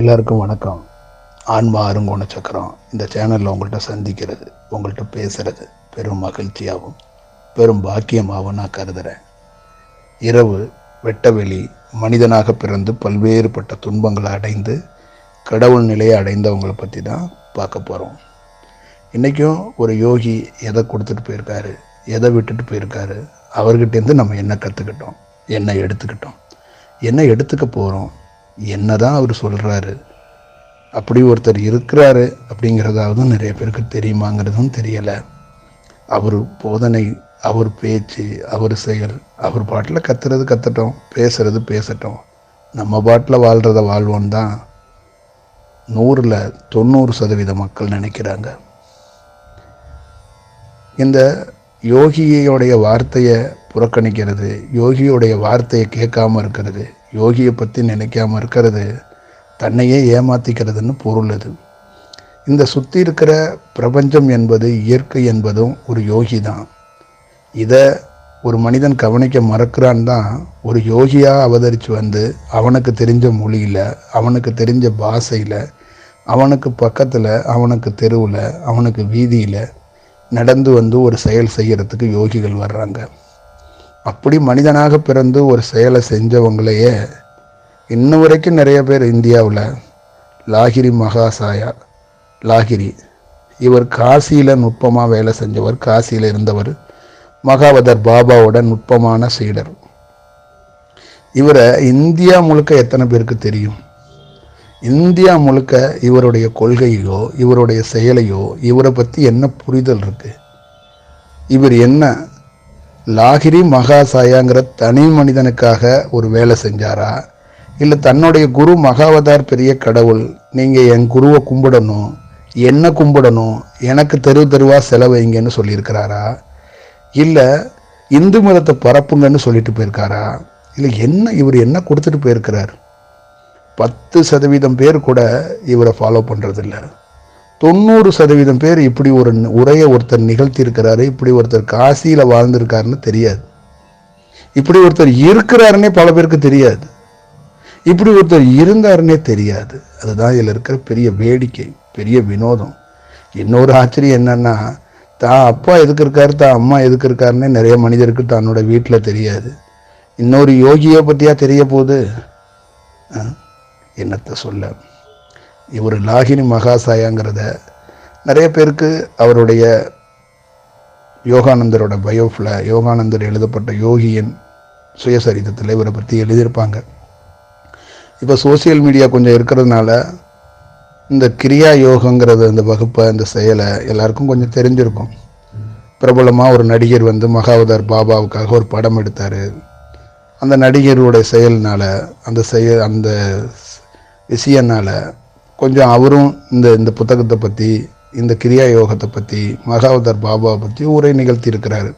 எல்லாருக்கும் வணக்கம். ஆன்மா அருங்கோண சக்கரம் இந்த சேனலில் உங்கள்கிட்ட சந்திக்கிறது உங்கள்கிட்ட பேசுகிறது பெரும் மகிழ்ச்சியாகவும் பெரும் பாக்கியமாகவும் நான் கருதுகிறேன் இரவு வெட்டவெளி மனிதனாக பிறந்து பல்வேறுபட்ட துன்பங்களை அடைந்து கடவுள் நிலையை அடைந்தவங்களை பற்றி தான் பார்க்க போகிறோம் இன்றைக்கும் ஒரு யோகி எதை கொடுத்துட்டு போயிருக்காரு எதை விட்டுட்டு போயிருக்காரு அவர்கிட்டேருந்து நம்ம என்ன கற்றுக்கிட்டோம் என்ன எடுத்துக்கிட்டோம் என்ன எடுத்துக்க போகிறோம் என்ன தான் அவர் சொல்கிறாரு அப்படி ஒருத்தர் இருக்கிறாரு அப்படிங்கிறதாவது நிறைய பேருக்கு தெரியுமாங்கிறதும் தெரியலை. அவர் போதனை அவர் பேச்சு அவர் செயல் அவர் பாட்டில் கத்துறது கத்தட்டும் பேசுறது பேசட்டும். நம்ம பாட்டில் வாழ்கிறத வாழ்வோம் தான் நூறில் தொண்ணூறு சதவீத மக்கள் நினைக்கிறாங்க. இந்த யோகியோடைய வார்த்தையை புறக்கணிக்கிறது யோகியோடைய வார்த்தையை கேட்காம இருக்கிறது யோகியை பற்றி நினைக்காம இருக்கிறது தன்னையே ஏமாத்திக்கிறதுன்னு பொருள் அது. இந்த சுற்றி இருக்கிற பிரபஞ்சம் என்பது இயற்கை என்பதும் ஒரு யோகி தான். இதை ஒரு மனிதன் கவனிக்க மறக்கிறான் தான் ஒரு யோகியாக அவதரித்து வந்து அவனுக்கு தெரிஞ்ச மொழியில் அவனுக்கு தெரிஞ்ச பாஷையில் அவனுக்கு பக்கத்தில் அவனுக்கு தெருவில் அவனுக்கு வீதியில் நடந்து வந்து ஒரு செயல் செய்கிறதுக்கு யோகிகள் வர்றாங்க. அப்படி மனிதனாக பிறந்து ஒரு செயலை செஞ்சவங்களையே இன்ன வரைக்கும் நிறைய பேர் இந்தியாவில். லாகிரி மகாசாயா. லாகிரி. இவர் காசியில் நுட்பமாக வேலை செஞ்சவர் காசியில் இருந்தவர். மகாவதர் பாபாவோட நுட்பமான சீடர். இவரை இந்தியா முழுக்க எத்தனை பேருக்கு தெரியும்? இந்தியா முழுக்க இவருடைய கொள்கையோ இவருடைய செயலையோ இவரை பற்றி என்ன புரிதல் இருக்குது இவர் என்ன லாகிரி மகாசாயாங்கிற தனி மனிதனுக்காக ஒரு வேலை செஞ்சாரா? இல்லை தன்னுடைய குரு மகாவதார் பெரிய கடவுள் நீங்கள் என் குருவை கும்பிடணும் என்ன கும்பிடணும் எனக்கு தெரு தெருவாக செலவைங்கன்னு சொல்லியிருக்கிறாரா? இல்லை இந்து மதத்தை பரப்புங்கன்னு சொல்லிட்டு போயிருக்காரா? இல்லை என்ன இவர் என்ன கொடுத்துட்டு போயிருக்கிறார்? பத்து சதவீதம் பேர் கூட இவரை ஃபாலோ பண்ணுறதில்ல தொண்ணூறு சதவீதம் பேர் இப்படி ஒரு உரையை ஒருத்தர் நிகழ்த்தியிருக்கிறாரு இப்படி ஒருத்தர் காசியில் வாழ்ந்திருக்காருன்னு தெரியாது. இப்படி ஒருத்தர் இருக்கிறாருன்னே பல பேருக்கு தெரியாது. இப்படி ஒருத்தர் இருந்தாருன்னே தெரியாது. அதுதான் இதில் இருக்கிற பெரிய வேடிக்கை பெரிய வினோதம். இன்னொரு ஆச்சரியம் என்னன்னா தான் அப்பா எதுக்கு இருக்காரு தான் அம்மா எதுக்கு இருக்காருன்னே நிறைய மனிதருக்கு தன்னோட வீட்டில் தெரியாது. இன்னொரு யோகியை பற்றியா தெரிய போகுது? என்னத்தை சொல்ல? இவர் லாகினி மகாசாயாங்கிறத நிறைய பேருக்கு அவருடைய யோகானந்தரோட பயோஃபில் யோகானந்தர் எழுதப்பட்ட யோகியின் சுயசரிதத்தில் இவரை பற்றி எழுதியிருப்பாங்க. இப்போ சோசியல் மீடியா கொஞ்சம் இருக்கிறதுனால இந்த கிரியா யோகங்கிறது இந்த வகுப்பை இந்த செயலை எல்லாருக்கும் கொஞ்சம் தெரிஞ்சிருக்கும். பிரபலமாக ஒரு நடிகர் வந்து மகாவதார் பாபாவுக்காக ஒரு படம் எடுத்தார். அந்த நடிகருடைய செயல்னால் அந்த செயல் அந்த விஷயனால் கொஞ்சம் அவரும் இந்த இந்த புத்தகத்தை பற்றி இந்த கிரியா யோகத்தை பற்றி மகாவதர் பாபாவை பற்றி உரை நிகழ்த்தி இருக்கிறாரு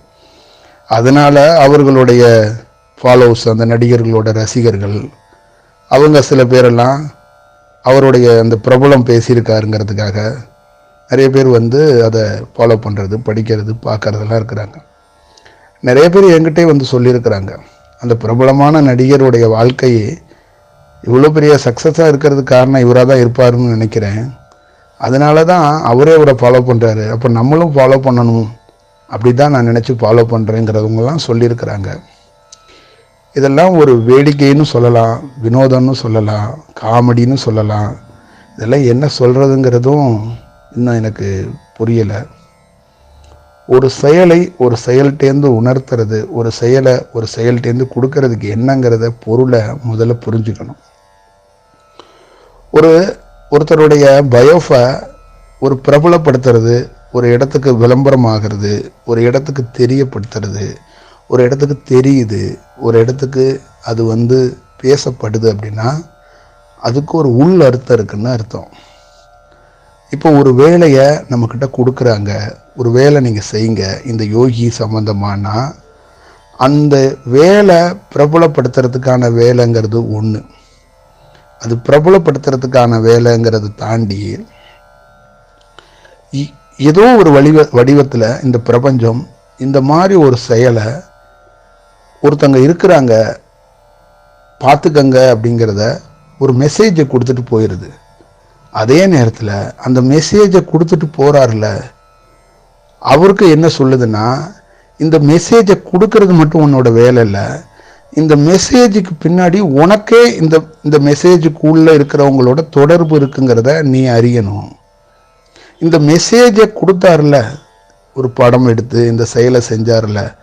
அதனால் அவர்களுடைய ஃபாலோவர்ஸ் அந்த நடிகர்களோட ரசிகர்கள் அவங்க சில பேரெல்லாம் அவருடைய அந்த பிரபலம் பேசியிருக்காருங்கிறதுக்காக நிறைய பேர் வந்து அதை ஃபாலோ பண்ணுறது படிக்கிறது பார்க்கறதெல்லாம் இருக்கிறாங்க. நிறைய பேர் என்கிட்டே வந்து சொல்லியிருக்கிறாங்க. அந்த பிரபலமான நடிகருடைய வாழ்க்கையே இவ்வளோ பெரிய சக்ஸஸாக இருக்கிறதுக்கு காரணம் இவராக தான் இருப்பாருன்னு நினைக்கிறேன். அதனால தான் அவரே இவரை ஃபாலோ பண்ணுறாரு அப்போ நம்மளும் ஃபாலோ பண்ணணும். அப்படி தான் நான் நினச்சி ஃபாலோ பண்ணுறேங்கிறவங்கலாம் சொல்லியிருக்கிறாங்க. இதெல்லாம் ஒரு வேடிக்கைன்னு சொல்லலாம் வினோதம்னு சொல்லலாம் காமெடின்னு சொல்லலாம். இதெல்லாம் என்ன சொல்கிறதுங்கிறதும் இன்னும் எனக்கு புரியலை. ஒரு செயலை ஒரு செயல்கிட்டேருந்து உணர்த்துறது ஒரு செயலை ஒரு செயல்கிட்டேருந்து கொடுக்கறதுக்கு என்னங்கிறத பொருளை முதல்ல புரிஞ்சுக்கணும். ஒரு ஒருத்தருடைய பயோஃபை ஒரு பிரபலப்படுத்துறது ஒரு இடத்துக்கு விளம்பரம் ஆகிறது ஒரு இடத்துக்கு தெரியப்படுத்துறது ஒரு இடத்துக்கு தெரியுது ஒரு இடத்துக்கு அது வந்து பேசப்படுது அப்படின்னா அதுக்கு ஒரு உள் அர்த்தம் இருக்குன்னு அர்த்தம். இப்போ ஒரு வேலையை நம்மக்கிட்ட கொடுக்குறாங்க ஒரு வேலை நீங்கள் செய்யுங்க இந்த யோகி சம்மந்தமானா அந்த வேலை பிரபலப்படுத்துறதுக்கான வேலைங்கிறது ஒன்று அது பிரபலப்படுத்துறதுக்கான வேலைங்கிறத தாண்டி ஏதோ ஒரு வடிவ வடிவத்தில் இந்த பிரபஞ்சம் இந்த மாதிரி ஒரு செயலை ஒருத்தங்க இருக்கிறாங்க பார்த்துக்கங்க அப்படிங்கிறத ஒரு மெசேஜை கொடுத்துட்டு போயிடுது அதே நேரத்தில் அந்த மெசேஜை கொடுத்துட்டு போகிறாருல அவருக்கு என்ன சொல்லுதுன்னா இந்த மெசேஜை கொடுக்கறது மட்டும் உன்னோட வேலை இல்லை இந்த மெசேஜுக்கு பின்னாடி உனக்கே இந்த இந்த மெசேஜுக்குள்ளே இருக்கிறவங்களோட தொடர்பு இருக்குங்கிறத நீ அறியணும். இந்த மெசேஜை கொடுத்தாருல ஒரு படம் எடுத்து இந்த செயலை செஞ்சார்ல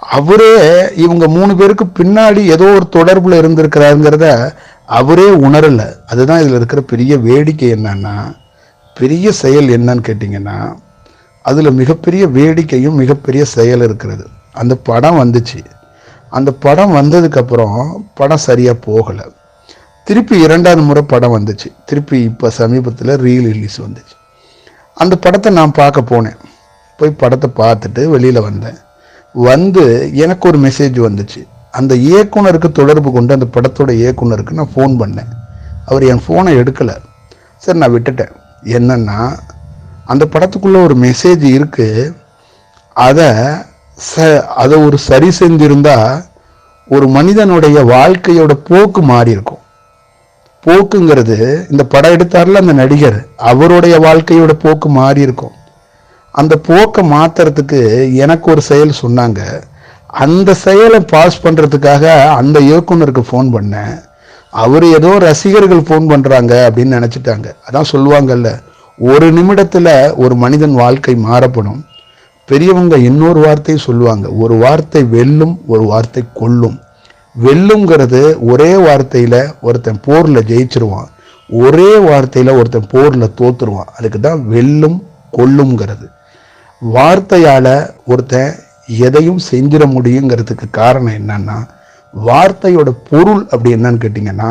அவரே இவங்க மூணு பேருக்கு பின்னாடி ஏதோ ஒரு தொடர்பில் இருந்திருக்கிறாருங்கிறத அவரே உணரல. அதுதான் இதில் இருக்கிற பெரிய வேடிக்கை என்னன்னா பெரிய செயல் என்னன்னு கேட்டிங்கன்னா அதில் மிகப்பெரிய வேடிக்கையும் மிகப்பெரிய செயல் இருக்கிறது. அந்த படம் வந்துச்சு. அந்த படம் வந்ததுக்கப்புறம் படம் சரியாக போகலை. திருப்பி இரண்டாவது முறை படம் வந்துச்சு. திருப்பி இப்போ சமீபத்தில் ரீல் ரிலீஸ் வந்துச்சு. அந்த படத்தை நான் பார்க்க போனேன். போய் படத்தை பார்த்துட்டு வெளியில் வந்தேன். வந்து எனக்கு ஒரு மெசேஜ் வந்துச்சு. அந்த இயக்குனருக்கு தொடர்பு கொண்டு அந்த படத்தோட இயக்குனருக்கு நான் ஃபோன் பண்ணேன். அவர் என் ஃபோனை எடுக்கலை. சரி நான் விட்டுட்டேன். என்னன்னா அந்த படத்துக்குள்ளே ஒரு மெசேஜ் இருக்குது அதை ச அதை ஒரு சரி செஞ்சிருந்தா ஒரு மனிதனுடைய வாழ்க்கையோட போக்கு மாறி இருக்கும். போக்குங்கிறது இந்த படம் எடுத்தார்ல அந்த நடிகர் அவருடைய வாழ்க்கையோட போக்கு மாறி இருக்கும். அந்த போக்கை மாற்றுறதுக்கு எனக்கு ஒரு செயல் சொன்னாங்க. அந்த செயலை பாஸ் பண்ணுறதுக்காக அந்த இயக்குனருக்கு ஃபோன் பண்ணேன். அவர் ஏதோ ரசிகர்கள் ஃபோன் பண்ணுறாங்க அப்படின்னு நினச்சிட்டாங்க. அதான் சொல்லுவாங்கல்ல ஒரு நிமிடத்தில் ஒரு மனிதன் வாழ்க்கை மாறப்படும். பெரியவங்க இன்னொரு வார்த்தையை சொல்லுவாங்க. ஒரு வார்த்தை வெல்லும் ஒரு வார்த்தை கொல்லும். வெல்லுங்கிறது ஒரே வார்த்தையில் ஒருத்தன் போரில் ஜெயிச்சிருவான். ஒரே வார்த்தையில் ஒருத்தன் போரில் தோத்துருவான். அதுக்கு தான் வெல்லும் கொல்லுங்கிறது. வார்த்தையால் ஒருத்தன் எதையும் செஞ்சிட முடியுங்கிறதுக்கு காரணம் என்னன்னா வார்த்தையோட பொருள் அப்படி என்னன்னு கேட்டிங்கன்னா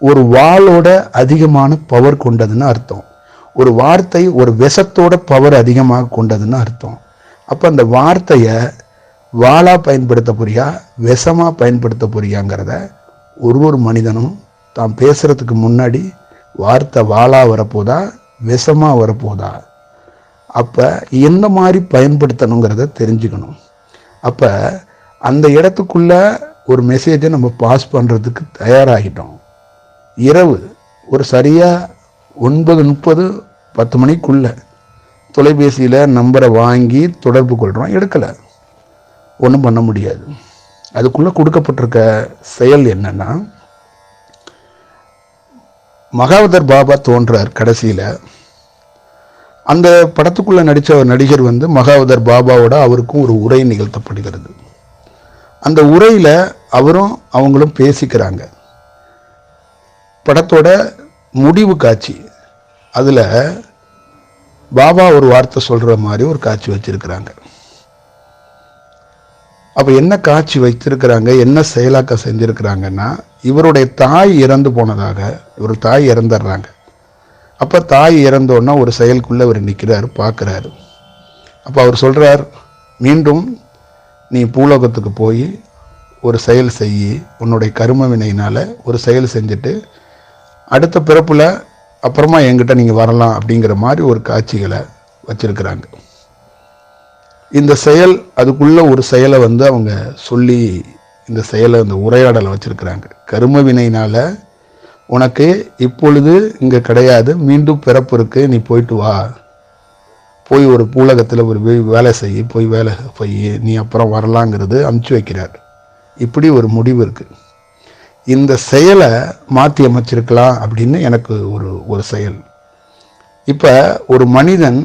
ஒரு வாளோட அதிகமான பவர் கொண்டதுன்னு அர்த்தம். ஒரு வார்த்தை ஒரு விஷத்தோட பவர் அதிகமாக கொண்டதுன்னு அர்த்தம். அப்போ அந்த வார்த்தையை வாளா பயன்படுத்த போறியா விஷமாக பயன்படுத்த போறியாங்கிறத ஒரு ஒரு மனிதனும் தான் பேசுகிறதுக்கு முன்னாடி வார்த்தை வாளா வரப்போதா விஷமாக வரப்போதா? அப்போ எந்த மாதிரி பயன்படுத்தணுங்கிறத தெரிஞ்சுக்கணும். அப்போ அந்த இடத்துக்குள்ள ஒரு மெசேஜை நம்ம பாஸ் பண்ணுறதுக்கு தயாராகிட்டோம். இரவு ஒரு சரியாக ஒன்பது முப்பது பத்து மணிக்குள்ளே தொலைபேசியில் நம்பரை வாங்கி தொடர்பு கொள்கிறோம் எடுக்கலை. ஒன்றும் பண்ண முடியாது. அதுக்குள்ளே கொடுக்கப்பட்டிருக்க செயல் என்னன்னா மகாவதர் பாபா தோன்றார் கடைசியில். அந்த படத்துக்குள்ளே நடித்த ஒரு நடிகர் வந்து மகாவதர் பாபாவோட அவருக்கும் ஒரு உரை நிகழ்த்தப்படுகிறது. அந்த உரையில் அவரும் அவங்களும் பேசிக்கிறாங்க. படத்தோட முடிவு காட்சி. அதில் பாபா ஒரு வார்த்தை சொல்கிற மாதிரி ஒரு காட்சி வச்சுருக்கிறாங்க. அப்போ என்ன காட்சி வைத்திருக்கிறாங்க? என்ன செயலாக்க செஞ்சுருக்கிறாங்கன்னா இவருடைய தாய் இறந்து போனதாக இவர் தாய் இறந்துடுறாங்க. அப்போ தாய் இறந்தோன்னா ஒரு செயலுக்குள்ளே அவர் நிற்கிறார் பார்க்குறாரு. அப்போ அவர் சொல்கிறார் மீண்டும் நீ பூலோகத்துக்கு போய் ஒரு செயல் செய்யி உன்னுடைய கரும வினையினால் ஒரு செயல் செஞ்சுட்டு அடுத்த பிறப்பில் அப்புறமா என்கிட்ட நீங்கள் வரலாம் அப்படிங்கிற மாதிரி ஒரு காட்சிகளை வச்சுருக்கிறாங்க. இந்த செயல் அதுக்குள்ள ஒரு செயலை வந்து அவங்க சொல்லி இந்த செயலை இந்த உரையாடலை வச்சுருக்கிறாங்க. கரும வினையினால் உனக்கு இப்பொழுது இங்கே கிடையாது மீண்டும் பிறப்பு இருக்கு நீ போயிட்டு வா. போய் ஒரு பூலகத்தில் ஒரு வேலை செய் போய் வேலை போய் நீ அப்புறம் வரலாங்கிறது அமுச்சு வைக்கிறார். இப்படி ஒரு முடிவு இருக்குது இந்த செயலை மாற்றி அமைச்சிருக்கலாம் அப்படின்னு எனக்கு ஒரு ஒரு செயல். இப்போ ஒரு மனிதன்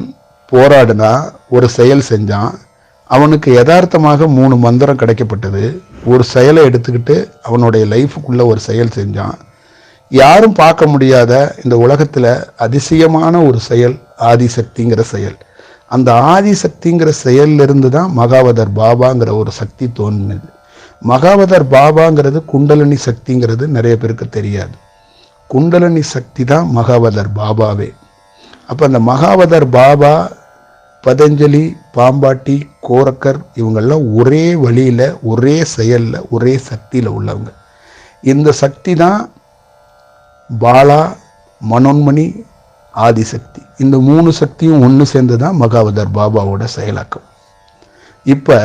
போராடினா ஒரு செயல் செஞ்சான் அவனுக்கு யதார்த்தமாக மூணு மந்திரம் கிடைக்கப்பட்டது. ஒரு செயலை எடுத்துக்கிட்டு அவனுடைய லைஃபுக்குள்ளே ஒரு செயல் செஞ்சான். யாரும் பார்க்க முடியாத இந்த உலகத்தில் அதிசயமான ஒரு செயல் ஆதிசக்திங்கிற செயல். அந்த ஆதிசக்திங்கிற செயல்ல இருந்து தான் மகாவதர் பாபாங்கிற ஒரு சக்தி தோன்றினது. மகாவதர் பாபாங்கிறது குண்டலினி சக்திங்கிறது நிறைய பேருக்கு தெரியாது. குண்டலினி சக்தி தான் மகாவதர் பாபாவே. அப்போ அந்த மகாவதர் பாபா பதஞ்சலி பாம்பாட்டி கோரக்கர் இவங்கெல்லாம் ஒரே வழியில் ஒரே செயலில் ஒரே சக்தியில் உள்ளவங்க. இந்த சக்தி தான் பாலா மனோன்மணி ஆதிசக்தி. இந்த மூணு சக்தியும் ஒன்று சேர்ந்து தான் மகாவதர் பாபாவோட செயலாக்கம். இப்போ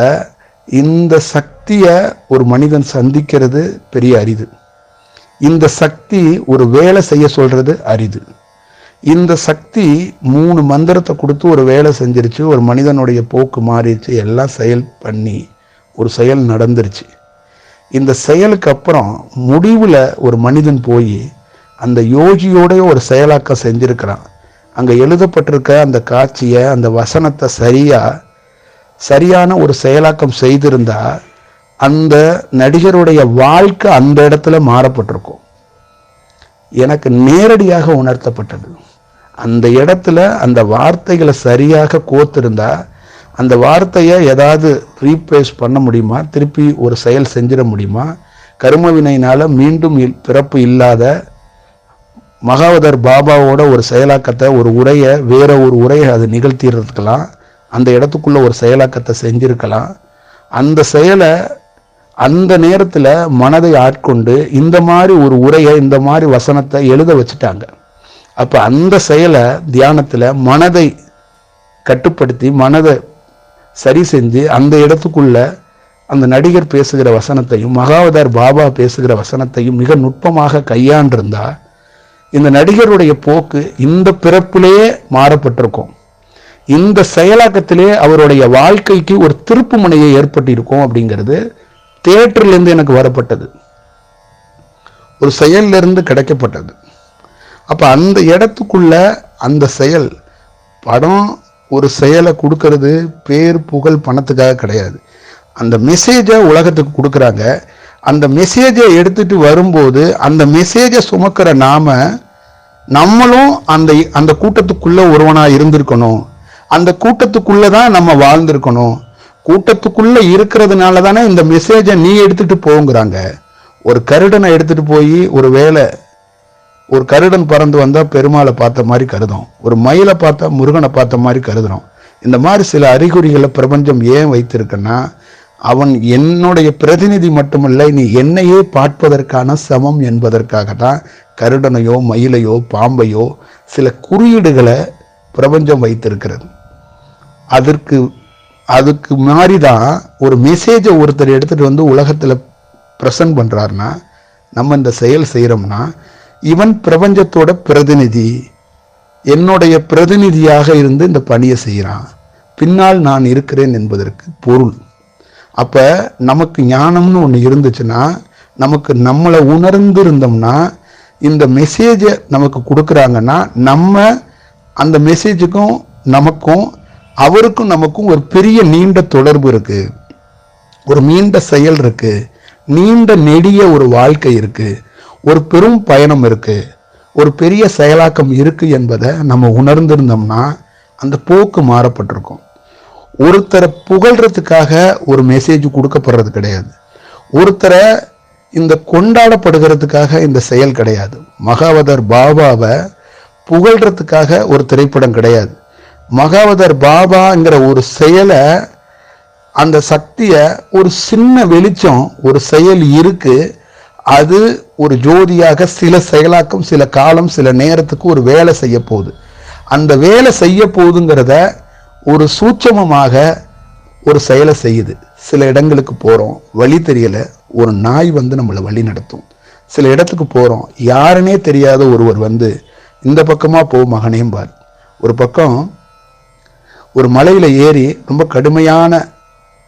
இந்த சக்தியை ஒரு மனிதன் சந்திக்கிறது பெரிய அரிது. இந்த சக்தி ஒரு வேலை செய்ய சொல்கிறது அரிது. இந்த சக்தி மூணு மந்திரத்தை கொடுத்து ஒரு வேலை செஞ்சிருச்சு ஒரு மனிதனுடைய போக்கு மாறிடுச்சு எல்லாம் செயல் பண்ணி ஒரு செயல் நடந்துருச்சு. இந்த செயலுக்கு அப்புறம் முடிவில் ஒரு மனிதன் போய் அந்த யோகியோடைய ஒரு செயலாக்கம் செஞ்சுருக்கிறான். அங்கே எழுதப்பட்டிருக்க அந்த காட்சியை அந்த வசனத்தை சரியாக சரியான ஒரு செயலாக்கம் செய்திருந்தா அந்த நடிகருடைய வாழ்க்கை அந்த இடத்துல மாறப்பட்டிருக்கும். எனக்கு நேரடியாக உணர்த்தப்பட்டது. அந்த இடத்துல அந்த வார்த்தைகளை சரியாக கோத்திருந்தா அந்த வார்த்தையை ஏதாவது ரீப்ளேஸ் பண்ண முடியுமா? திருப்பி ஒரு செயல் செஞ்சிட முடியுமா? கருமவினையினால் மீண்டும் இல்- பிறப்பு இல்லாத மகாவதர் பாபாவோட ஒரு செயலாக்கத்தை ஒரு உரையை வேற ஒரு உரையை அது நிகழ்த்திடுறதுக்கெல்லாம் அந்த இடத்துக்குள்ள ஒரு செயலாக்கத்தை செஞ்சிருக்கலாம். அந்த செயலை அந்த நேரத்தில் மனதை ஆட்கொண்டு இந்த மாதிரி ஒரு உரையை இந்த மாதிரி வசனத்தை எழுத வச்சுட்டாங்க. அப்போ அந்த செயலை தியானத்தில் மனதை கட்டுப்படுத்தி மனதை சரி செஞ்சு அந்த இடத்துக்குள்ள அந்த நடிகர் பேசுகிற வசனத்தையும் மகாவதார் பாபா பேசுகிற வசனத்தையும் மிக நுட்பமாக கையாண்டிருந்தா இந்த நடிகருடைய போக்கு இந்த பிறப்பிலேயே மாறப்பட்டிருக்கும். இந்த செயலாக்கத்திலே அவருடைய வாழ்க்கைக்கு ஒரு திருப்பு முனையை ஏற்பட்டிருக்கும் அப்படிங்கிறது தேட்டர்லேருந்து எனக்கு வரப்பட்டது. ஒரு செயல்லிருந்து கிடைக்கப்பட்டது. அப்போ அந்த இடத்துக்குள்ள அந்த செயல் படம் ஒரு செயலை கொடுக்கறது பேர் புகழ் பணத்துக்காக கிடையாது. அந்த மெசேஜை உலகத்துக்கு கொடுக்குறாங்க. அந்த மெசேஜை எடுத்துட்டு வரும்போது அந்த மெசேஜை சுமக்கிற நாம நம்மளும் அந்த அந்த கூட்டத்துக்குள்ளே ஒருவனாக இருந்திருக்கணும். அந்த கூட்டத்துக்குள்ள தான் நம்ம வாழ்ந்திருக்கணும். கூட்டத்துக்குள்ள இருக்கிறதுனால தானே இந்த மெசேஜை நீ எடுத்துட்டு போங்கிறாங்க. ஒரு கருடனை எடுத்துட்டு போய் ஒரு வேலை ஒரு கருடன் பறந்து வந்தால் பெருமாளை பார்த்த மாதிரி கருதும். ஒரு மயிலை பார்த்தா முருகனை பார்த்த மாதிரி கருதுறோம். இந்த மாதிரி சில அறிகுறிகளை பிரபஞ்சம் ஏன் வைத்திருக்குன்னா அவன் என்னுடைய பிரதிநிதி மட்டுமல்ல நீ என்னையே பார்ப்பதற்கான சமம் என்பதற்காக தான் கருடனையோ மயிலையோ பாம்பையோ சில குறியீடுகளை பிரபஞ்சம் வைத்திருக்கிறது. அதற்கு அதுக்கு மாதிரி தான் ஒரு மெசேஜை ஒருத்தர் எடுத்துகிட்டு வந்து உலகத்தில் ப்ரெசன்ட் பண்ணுறாருன்னா நம்ம இந்த செயல் செய்கிறோம்னா இவன் பிரபஞ்சத்தோட பிரதிநிதி. என்னுடைய பிரதிநிதியாக இருந்து இந்த பணியை செய்கிறான் பின்னால் நான் இருக்கிறேன் என்பதற்கு பொருள். அப்போ நமக்கு ஞானம்னு ஒன்று இருந்துச்சுன்னா நமக்கு நம்மளை உணர்ந்து இருந்தோம்னா இந்த மெசேஜை நமக்கு கொடுக்குறாங்கன்னா நம்ம அந்த மெசேஜுக்கும் நமக்கும் அவருக்கும் நமக்கும் ஒரு பெரிய நீண்ட தொடர்பு இருக்கு. ஒரு நீண்ட செயல் இருக்கு. நீண்ட நெடிய ஒரு வாழ்க்கை இருக்கு. ஒரு பெரும் பயணம் இருக்கு. ஒரு பெரிய செயலாக்கம் இருக்கு என்பதை நம்ம உணர்ந்திருந்தோம்னா அந்த போக்கு மாறப்பட்டிருக்கும். ஒருத்தரை புகழ்றதுக்காக ஒரு மெசேஜ் கொடுக்கப்படுறது கிடையாது. ஒருத்தரை இந்த கொண்டாடப்படுகிறதுக்காக இந்த செயல் கிடையாது. மகாவதர் பாபாவை புகழ்றதுக்காக ஒரு திரைப்படம் கிடையாது. மகாவதர் பாபாங்கிற ஒரு செயலை அந்த சக்தியை ஒரு சின்ன வெளிச்சம் ஒரு செயல் இருக்கு. அது ஒரு ஜோதியாக சில செயலாக்கம் சில காலம் சில நேரத்துக்கு ஒரு வேலை செய்ய போகுது. அந்த வேலை செய்ய போகுதுங்கிறத ஒரு சூட்சமமாக ஒரு செயலை செய்யுது. சில இடங்களுக்கு போகிறோம் வழி தெரியலை. ஒரு நாய் வந்து நம்மளை வழி நடத்தும். சில இடத்துக்கு போகிறோம் யாருன்னே தெரியாத ஒருவர் வந்து இந்த பக்கமாக போ மகனேம்பார். ஒரு பக்கம் ஒரு மலையில் ஏறி ரொம்ப கடுமையான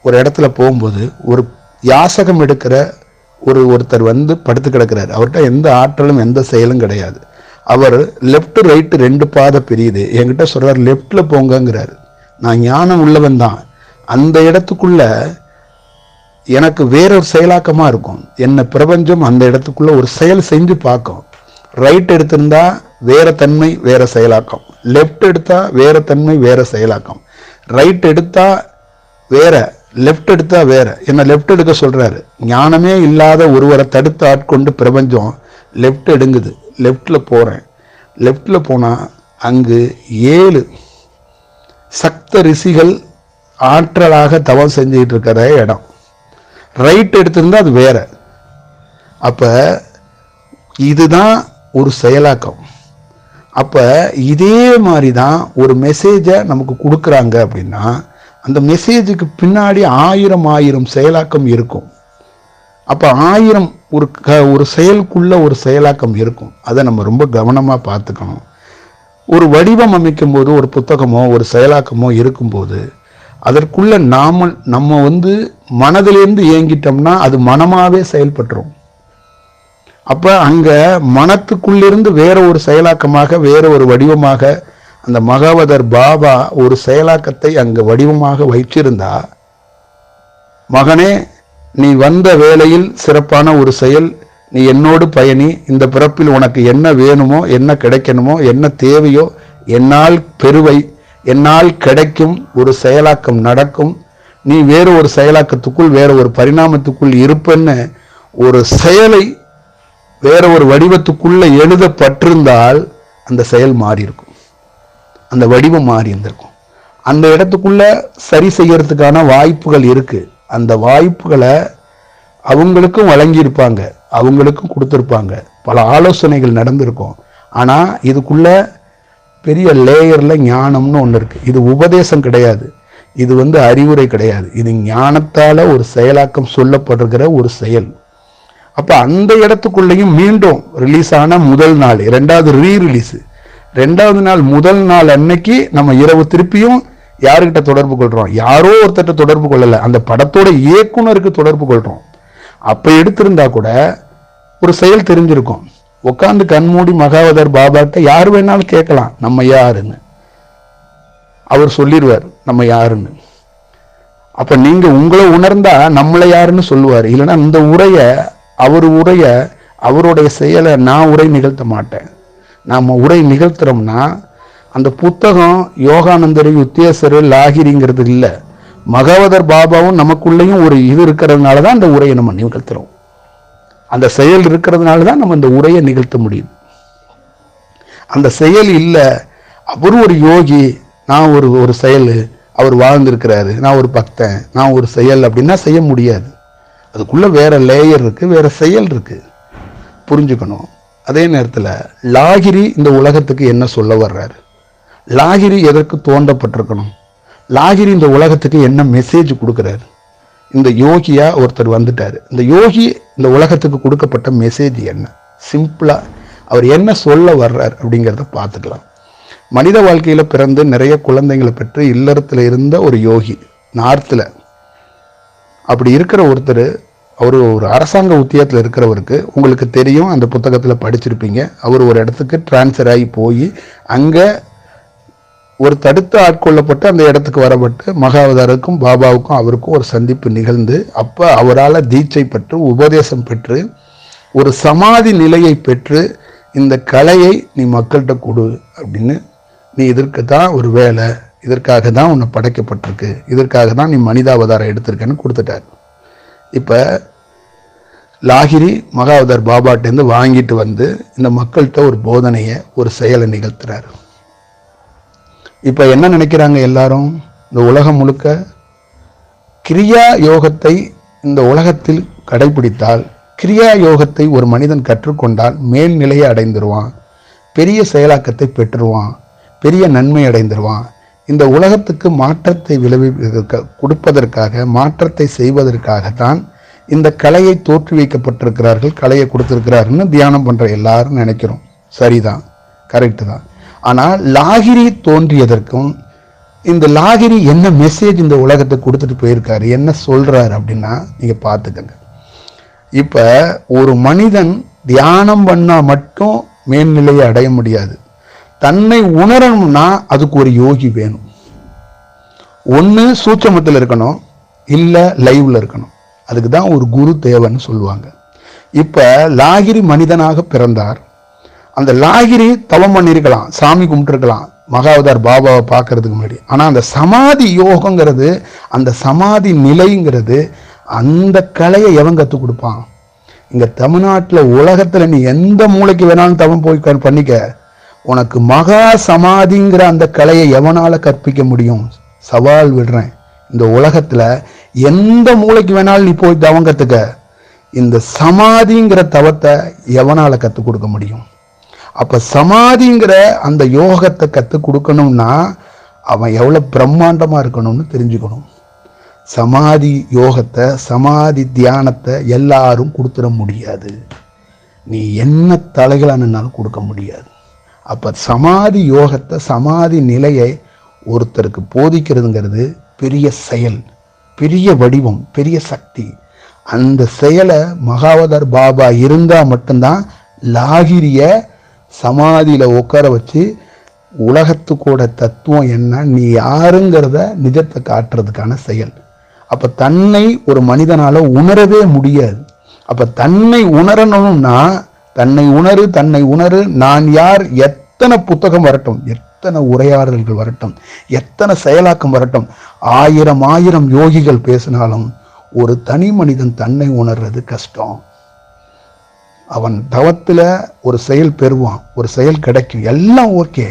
ஒரு இடத்துல போகும்போது ஒரு யாசகம் எடுக்கிற ஒரு ஒருத்தர் வந்து படுத்து கிடக்கிறார். அவர்கிட்ட எந்த ஆற்றலும் எந்த செயலும் கிடையாது. அவர் லெஃப்ட் ரைட்டு ரெண்டு பாதை பிரியுது. என்கிட்ட சொல்கிறார் லெஃப்டில் போங்கங்கிறாரு. நான் ஞானம் உள்ளவன் தான். அந்த இடத்துக்குள்ள எனக்கு வேற ஒரு இருக்கும். என்ன பிரபஞ்சம் அந்த இடத்துக்குள்ள ஒரு செயல் செஞ்சு பார்க்கும். ரைட் எடுத்திருந்தா வேற தன்மை வேற செயலாக்கம். லெஃப்ட் எடுத்தா வேற தன்மை வேற செயலாக்கம். ரைட் எடுத்தா வேற லெஃப்ட் எடுத்தா வேற. என்ன லெஃப்ட் எடுக்க சொல்றாரு? ஞானமே இல்லாத ஒருவரை தடுத்து ஆட்கொண்டு பிரபஞ்சம் லெஃப்ட் எடுங்குது. லெஃப்டில் போகிறேன் லெஃப்டில் போனால் அங்கு ஏழு சக்த ரிஷிகள் ஆற்றலாக தவம் செஞ்சுக்கிட்டு இருக்கிற இடம். ரைட் எடுத்திருந்தால் அது வேற. அப்போ இதுதான் ஒரு செயலாக்கம். அப்போ இதே மாதிரி தான் ஒரு மெசேஜை நமக்கு கொடுக்குறாங்க அப்படின்னா அந்த மெசேஜுக்கு பின்னாடி ஆயிரம் ஆயிரம் செயலாக்கம் இருக்கும். அப்போ ஆயிரம் ஒரு க ஒரு செயலுக்குள்ள ஒரு செயலாக்கம் இருக்கும். அதை நம்ம ரொம்ப கவனமாக பார்த்துக்கணும். ஒரு வடிவம் அமைக்கும் போது ஒரு புத்தகமோ ஒரு செயலாக்கமோ இருக்கும்போது அதற்குள்ள நாம நம்ம வந்து மனதிலேருந்து இயங்கிட்டோம்னா அது மனமாகவே செயல்பட்டுரும். அப்ப அங்க மனத்துக்குள்ளிருந்து வேற ஒரு செயலாக்கமாக வேற ஒரு வடிவமாக அந்த மகாவதர் பாபா ஒரு செயலாக்கத்தை அங்க வடிவமாக வைச்சிருந்தா மகனே நீ வந்த வேளையில் சிறப்பான ஒரு செயல் நீ என்னோடு பயணி இந்த பிறப்பில் உனக்கு என்ன வேணுமோ என்ன கிடைக்கணுமோ என்ன தேவையோ என்னால் பெருவை என்னால் கிடைக்கும் ஒரு செயலாக்கம் நடக்கும் நீ வேறு ஒரு செயலாக்கத்துக்குள் வேறு ஒரு பரிணாமத்துக்குள் இருப்பன்னு ஒரு செயலை வேற ஒரு வடிவத்துக்குள்ளே எழுதப்பட்டிருந்தால் அந்த செயல் மாறி இருக்கும் அந்த வடிவம் மாறி இருந்திருக்கும். அந்த இடத்துக்குள்ள சரி செய்யறதுக்கான வாய்ப்புகள் இருக்கு. அந்த வாய்ப்புகளை அவங்களுக்கும் வழங்கியிருப்பாங்க. அவங்களுக்கும் கொடுத்துருப்பாங்க. பல ஆலோசனைகள் நடந்திருக்கும். ஆனால் இதுக்குள்ள பெரிய லேயரில் ஞானம்னு ஒன்று இருக்குது இது உபதேசம் கிடையாது. இது வந்து அறிவுரை கிடையாது. இது ஞானத்தால் ஒரு செயலாக்கம் சொல்லப்படுகிற ஒரு செயல். அப்ப அந்த இடத்துக்குள்ளேயும் மீண்டும் ரிலீஸ் ஆன முதல் நாள் ரெண்டாவது ரீ ரிலீஸ் ரெண்டாவது நாள் முதல் நாள் அன்னைக்கு நம்ம இரவு திருப்பியும் யாருக்கிட்ட தொடர்பு கொள்றோம்? யாரோ ஒருத்தர்ட்ட தொடர்பு கொள்ளலை. அந்த படத்தோட இயக்குனருக்கு தொடர்பு கொள்றோம். அப்ப எடுத்திருந்தா கூட ஒரு செயல் தெரிஞ்சிருக்கும். உட்காந்து கண்மூடி மகாவதர் பாபாட்ட யார் வேணாலும் கேட்கலாம். நம்ம யாருன்னு. அவர் சொல்லிடுவார் நம்ம யாருன்னு. அப்ப நீங்க உங்களை உணர்ந்தா நம்மளை யாருன்னு சொல்லுவார். இல்லைன்னா இந்த உரையை அவர் உரைய அவருடைய செயலை நான் உரை நிகழ்த்த மாட்டேன். நாம் உரை நிகழ்த்துறோம்னா அந்த புத்தகம் யோகானந்தர் யுத்தேசர் லாகிரிங்கிறது இல்லை. மகவதர் பாபாவும் நமக்குள்ளேயும் ஒரு இது இருக்கிறதுனால தான் அந்த உரையை நம்ம நிகழ்த்துறோம். அந்த செயல் இருக்கிறதுனால தான் நம்ம அந்த உரையை நிகழ்த்த முடியுது அந்த செயல் இல்லை அவர் ஒரு யோகி நான் ஒரு ஒரு செயல் அவர் வாழ்ந்திருக்கிறாரு நான் ஒரு பக்தன் நான் ஒரு செயல் அப்படின்னா செய்ய முடியாது. அதுக்குள்ளே வேறு லேயர் இருக்குது வேறு செயல் இருக்குது புரிஞ்சுக்கணும். அதே நேரத்தில் லாகிரி இந்த உலகத்துக்கு என்ன சொல்ல வர்றாரு? லாகிரி எதற்கு தோண்டப்பட்டிருக்கணும்? லாகிரி இந்த உலகத்துக்கு என்ன மெசேஜ் கொடுக்குறாரு? இந்த யோகியா ஒருத்தர் வந்துட்டார். இந்த யோகி இந்த உலகத்துக்கு கொடுக்கப்பட்ட மெசேஜ் என்ன? சிம்பிளாக அவர் என்ன சொல்ல வர்றார் அப்படிங்கிறத பார்த்துக்கலாம். மனித வாழ்க்கையில் பிறந்து நிறைய குழந்தைங்களை பெற்று இல்லறத்தில் இருந்த ஒரு யோகி நார்த்தில் அப்படி இருக்கிற ஒருத்தர் அவர் ஒரு அரசாங்க உத்தியத்தில் இருக்கிறவருக்கு உங்களுக்கு தெரியும் அந்த புத்தகத்தில் படிச்சிருப்பீங்க. அவர் ஒரு இடத்துக்கு டிரான்ஸ்ஃபர் ஆகி போய் அங்கே ஒரு தடுத்து ஆட்கொள்ளப்பட்டு அந்த இடத்துக்கு வரப்பட்டு மகாவதாருக்கும் பாபாவுக்கும் அவருக்கும் ஒரு சந்திப்பு நிகழ்ந்து அப்போ அவரால் தீட்சை பெற்று உபதேசம் பெற்று ஒரு சமாதி நிலையை பெற்று இந்த கலையை நீ மக்கள்கிட்ட கொடு அப்படின்னு நீ இதற்கு தான் ஒரு வேலை. இதற்காக தான் உன்னை படைக்கப்பட்டிருக்கு. இதற்காக தான் நீ மனிதாவதாரம் எடுத்திருக்கேன்னு கொடுத்துட்டார். இப்போ லாகிரி மகாவதார் பாபாட்டேருந்து வாங்கிட்டு வந்து இந்த மக்கள்கிட்ட ஒரு போதனையை ஒரு செயலை நிகழ்த்துறாரு. இப்போ என்ன நினைக்கிறாங்க எல்லாரும்? இந்த உலகம் முழுக்க கிரியா யோகத்தை இந்த உலகத்தில் கடைபிடித்தால் கிரியா யோகத்தை ஒரு மனிதன் கற்றுக்கொண்டால் மேல்நிலையை அடைந்துருவான் பெரிய செயலாக்கத்தை பெற்றுருவான் பெரிய நன்மை அடைந்துருவான் இந்த உலகத்துக்கு மாற்றத்தை விளைவிக்க கொடுப்பதற்காக மாற்றத்தை செய்வதற்காகத்தான் இந்த கலையை தோற்றுவிக்கப்பட்டிருக்கிறார்கள் கலையை கொடுத்திருக்கிறாருன்னு தியானம் பண்ணுற எல்லாரும் நினைக்கிறோம். சரிதான். கரெக்டு தான். ஆனால் லாகிரி தோன்றியதற்கும் இந்த லாகிரி என்ன மெசேஜ் இந்த உலகத்துக்கு கொடுத்துட்டு போயிருக்காரு என்ன சொல்கிறாரு அப்படின்னா நீங்கள் பார்த்துக்கங்க. இப்போ ஒரு மனிதன் தியானம் பண்ணால் மட்டும் மேல்நிலையை அடைய முடியாது. தன்னை உணரணும்னா அதுக்கு ஒரு யோகி வேணும். ஒன்று சூட்சமத்தில் இருக்கணும் இல்லை லைவில் இருக்கணும். அதுக்கு தான் ஒரு குரு தேவன்னு சொல்லுவாங்க. இப்போ லாகிரி மனிதனாக பிறந்தார். அந்த லாகிரி தவம் பண்ணியிருக்கலாம் சாமி கும்பிட்டுருக்கலாம் மகாவதார் பாபாவை பார்க்கறதுக்கு முன்னாடி. ஆனால் அந்த சமாதி யோகங்கிறது அந்த சமாதி நிலைங்கிறது அந்த கலையை எவன் கற்றுக் கொடுப்பான்? இங்கே தமிழ்நாட்டில் உலகத்தில் நீ எந்த மூளைக்கு வேணாலும் தவம் போய் பண்ணிக்க. உனக்கு மகா சமாதிங்கிற அந்த கலையை எவனால் கற்பிக்க முடியும்? சவால் விடுறேன். இந்த உலகத்தில் எந்த மூளைக்கு வேணாலும் நீ போய் தவம் கற்றுக்க இந்த சமாதிங்கிற தவத்தை எவனால் கற்றுக் கொடுக்க முடியும்? அப்போ சமாதிங்கிற அந்த யோகத்தை கற்றுக் கொடுக்கணும்னா அவன் எவ்வளோ பிரம்மாண்டமாக இருக்கணும்னு தெரிஞ்சுக்கணும். சமாதி யோகத்தை சமாதி தியானத்தை எல்லாரும் கொடுத்துட முடியாது. நீ என்ன தலைகளானாலும் கொடுக்க முடியாது. அப்போ சமாதி யோகத்தை சமாதி நிலையை ஒருத்தருக்கு போதிக்கிறதுங்கிறது பெரிய செயல் பெரிய வடிவம் பெரிய சக்தி. அந்த செயலை மகாவதர் பாபா இருந்தால் மட்டும்தான் லாகிரிய சமாதியில் உட்கார வச்சு உலகத்துக்கூட தத்துவம் என்ன நீ யாருங்கிறத நிஜத்தை காட்டுறதுக்கான செயல். அப்போ தன்னை ஒரு மனிதனால் உணரவே முடியாது. அப்போ தன்னை உணரணும்னா தன்னை உணரு தன்னை உணரு. நான் யார்? எத்தனை புத்தகம் வரட்டும். எத்தனை உரையாடல்கள் வரட்டும். எத்தனை செயலாக்கம் வரட்டும். ஆயிரம் ஆயிரம் யோகிகள் பேசினாலும் ஒரு தனி மனிதன் தன்னை உணர்றது கஷ்டம். அவன் தவத்தில் ஒரு செயல் பெறுவான். ஒரு செயல் கிடைக்கும். எல்லாம் ஓகே.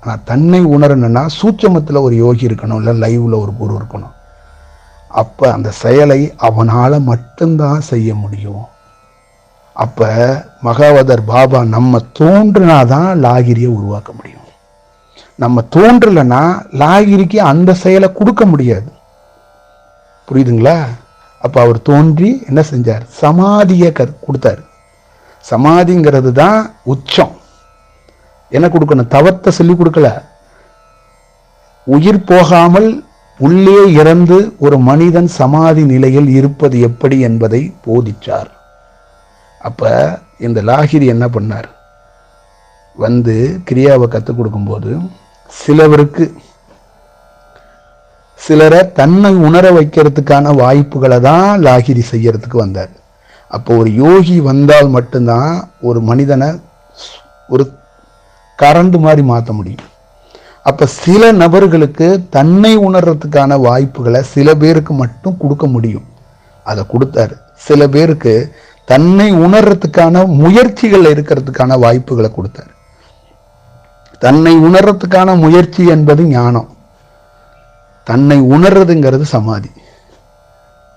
ஆனால் தன்னை உணரணும்னா சூட்சமத்தில் ஒரு யோகி இருக்கணும். இல்லை லைவில் ஒரு குரு இருக்கணும். அப்போ அந்த செயலை அவனால் மட்டும்தான் செய்ய முடியும். அப்போ மகாவதர் பாபா நம்ம தோன்றினாதான் லாகிரியை உருவாக்க முடியும். நம்ம தோன்றலைன்னா லாகிரிக்கு அந்த செயலை கொடுக்க முடியாது. புரியுதுங்களா? அப்போ அவர் தோன்றி என்ன செஞ்சார்? சமாதியை க கொடுத்தாரு. சமாதிங்கிறது தான் உச்சம். என்ன கொடுக்கணும்? தவத்தை சொல்லி கொடுக்கல. உயிர் போகாமல் உள்ளே இறந்து ஒரு மனிதன் சமாதி நிலையில் இருப்பது எப்படி என்பதை போதிச்சார். அப்ப இந்த லாகிரி என்ன பண்ணார்? வந்து கிரியாவை கற்றுக் கொடுக்கும்போது சிலவருக்கு சிலரை தன்னை உணர வைக்கிறதுக்கான வாய்ப்புகளை தான் லாகிரி செய்யறதுக்கு வந்தார். அப்போ ஒரு யோகி வந்தால் மட்டும்தான் ஒரு மனிதனை ஒரு கரண்ட் மாதிரி மாற்ற முடியும். அப்ப சில நபர்களுக்கு தன்னை உணர்றதுக்கான வாய்ப்புகளை சில பேருக்கு மட்டும் கொடுக்க முடியும். அதை கொடுத்தாரு. சில பேருக்கு தன்னை உணர்றதுக்கான முயற்சிகள் இருக்கிறதுக்கான வாய்ப்புகளை கொடுத்தாரு. தன்னை உணர்றதுக்கான முயற்சி என்பது ஞானம். தன்னை உணர்றதுங்கிறது சமாதி.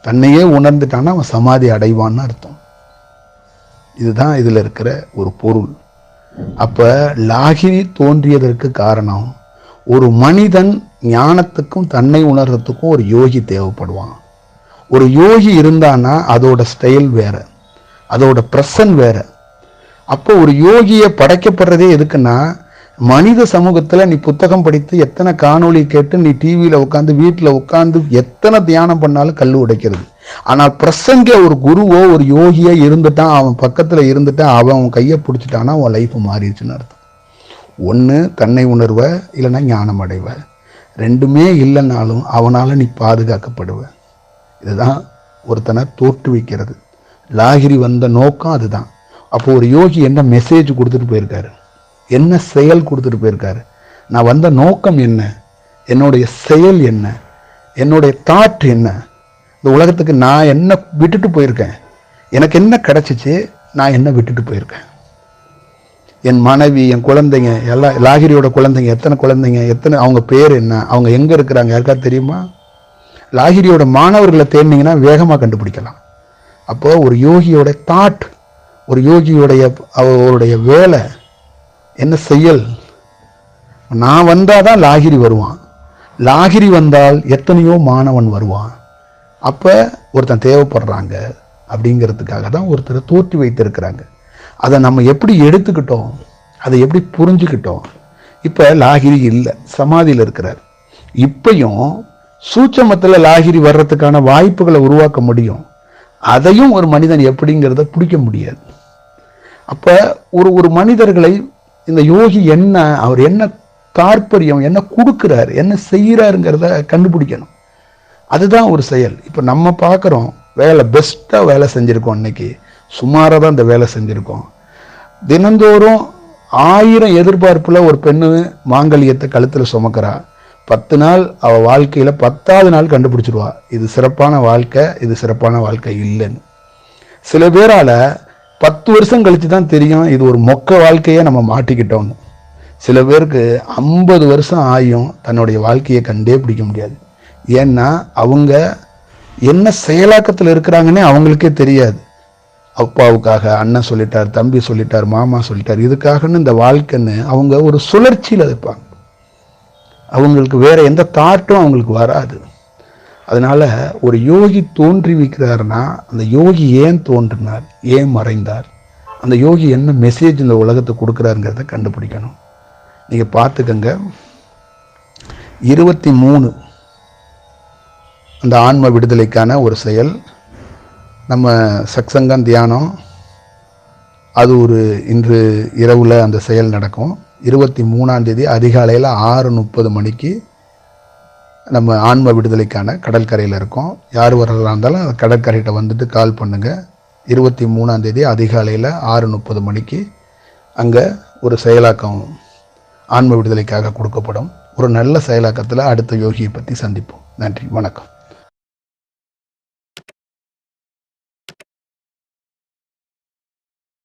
தன்னையே உணர்ந்துட்டான்னா அவன் சமாதி அடைவான்னு அர்த்தம். இதுதான் இதில் இருக்கிற ஒரு பொருள். அப்போ லாகினி தோன்றியதற்கு காரணம் ஒரு மனிதன் ஞானத்துக்கும் தன்னை உணர்றதுக்கும் ஒரு யோகி தேவைப்படுவான். ஒரு யோகி இருந்தான்னா அதோட ஸ்டைல் வேறு. அதோட பிரசன் வேற. அப்போ ஒரு யோகியை படைக்கப்படுறதே எதுக்குன்னா மனித சமூகத்தில் நீ புத்தகம் படித்து எத்தனை காணொளி கேட்டு நீ டிவியில் உட்காந்து வீட்டில் உட்காந்து எத்தனை தியானம் பண்ணாலும் கல் உடைக்கிறது. ஆனால் பிரசங்க ஒரு குருவோ ஒரு யோகியோ இருந்துட்டான் அவன் பக்கத்தில் இருந்துட்டான் அவன் அவன் கையை பிடிச்சிட்டானா அவன் லைஃப் மாறிடுச்சுன்னு அர்த்தம். ஒன்று தன்னை உணர்வ இல்லைன்னா ஞானம் அடைவ. ரெண்டுமே இல்லைனாலும் அவனால் நீ பாதுகாக்கப்படுவ. இதுதான் ஒருத்தனை தோற்றுவிக்கிறது. லாகிரி வந்த நோக்கம் அதுதான். அப்போ ஒரு யோகி என்ன மெசேஜ் கொடுத்துட்டு போயிருக்காரு? என்ன செயல் கொடுத்துட்டு போயிருக்காரு? நான் வந்த நோக்கம் என்ன? என்னுடைய செயல் என்ன? என்னுடைய தாட் என்ன? இந்த உலகத்துக்கு நான் என்ன விட்டுட்டு போயிருக்கேன்? எனக்கு என்ன கிடச்சிச்சு? நான் என்ன விட்டுட்டு போயிருக்கேன்? என் மனைவி என் குழந்தைங்க எல்லா லாகிரியோட குழந்தைங்க எத்தனை குழந்தைங்க எத்தனை அவங்க பேர் என்ன? அவங்க எங்கே இருக்கிறாங்க? யாருக்காவது தெரியுமா? லாகிரியோட மாணவர்களை தேடினீங்கன்னா வேகமாக கண்டுபிடிக்கலாம். அப்போ ஒரு யோகியோட தாட் ஒரு யோகியுடைய அவருடைய வேலை என்ன செயல்? நான் வந்தால் தான் லாகிரி வருவான். லாகிரி வந்தால் எத்தனையோ மாணவன் வருவான். அப்போ ஒருத்தன் தேவைப்படுறாங்க அப்படிங்கிறதுக்காக தான் ஒருத்தர் தோற்றி வைத்திருக்கிறாங்க. அதை நம்ம எப்படி எடுத்துக்கிட்டோம்? அதை எப்படி புரிஞ்சுக்கிட்டோம்? இப்போ லாகிரி இல்லை சமாதியில் இருக்கிறார். இப்பையும் சூட்சமத்தில் லாகிரி வர்றதுக்கான வாய்ப்புகளை உருவாக்க முடியும். அதையும் ஒரு மனிதன் எப்படிங்கிறத பிடிக்க முடியாது. அப்போ ஒரு ஒரு மனிதர்களை இந்த யோகி என்ன அவர் என்ன தாற்பயம் என்ன கொடுக்குறாரு என்ன செய்கிறாருங்கிறத கண்டுபிடிக்கணும். அதுதான் ஒரு செயல். இப்போ நம்ம பார்க்குறோம் வேலை பெஸ்ட்டாக வேலை செஞ்சுருக்கோம் இன்னைக்கு சுமாராக தான் இந்த வேலை செஞ்சுருக்கோம். தினந்தோறும் ஆயிரம் எதிர்பார்ப்பில் ஒரு பெண்ணு மாங்கல்யத்தை கழுத்தில் சுமக்கிறா. பத்து நாள் அவள் வாழ்க்கையில் பத்தாவது நாள் கண்டுபிடிச்சிருவா. இது சிறப்பான வாழ்க்கை இது சிறப்பான வாழ்க்கை இல்லைன்னு. சில பேரால் பத்து வருஷம் கழித்து தான் தெரியும் இது ஒரு மொக்க வாழ்க்கையை நம்ம மாட்டிக்கிட்டோம்னு. சில பேருக்கு ஐம்பது வருஷம் ஆயும் தன்னுடைய வாழ்க்கையை கண்டே பிடிக்க முடியாது. ஏன்னா அவங்க என்ன செயலாக்கத்தில் இருக்கிறாங்கன்னே அவங்களுக்கே தெரியாது. அப்பாவுக்காக அண்ணன் சொல்லிட்டார் தம்பி சொல்லிட்டார் மாமா சொல்லிட்டார் இதுக்காகன்னு இந்த வாழ்க்கைன்னு அவங்க ஒரு சுழற்சியில் இருப்பாங்க. அவங்களுக்கு வேறு எந்த தாட்டும் அவங்களுக்கு வராது. அதனால் ஒரு யோகி தோன்றி வைக்கிறாருன்னா அந்த யோகி ஏன் தோன்றினார்? ஏன் மறைந்தார்? அந்த யோகி என்ன மெசேஜ் இந்த உலகத்தை கொடுக்குறாருங்கிறத கண்டுபிடிக்கணும். நீங்கள் பார்த்துக்கங்க. இருபத்தி மூணு. அந்த ஆன்ம விடுதலைக்கான ஒரு செயல். நம்ம சக்சங்கம் தியானம். அது ஒரு இன்று இரவில் அந்த செயல் நடக்கும். இருபத்தி மூணாம் தேதி அதிகாலையில் ஆறு முப்பது மணிக்கு நம்ம ஆன்ம விடுதலைக்கான கடற்கரையில் இருக்கோம். யார் வரலாம் இருந்தாலும் அந்த கடற்கரைகிட்ட வந்துட்டு கால் பண்ணுங்கள் இருபத்தி மூணாம் தேதி அதிகாலையில் ஆறு முப்பது மணிக்கு அங்கே ஒரு செயலாக்கம் ஆன்ம விடுதலைக்காக கொடுக்கப்படும். ஒரு நல்ல செயலாக்கத்தில் அடுத்த யோகியை பற்றி சந்திப்போம். நன்றி. வணக்கம்.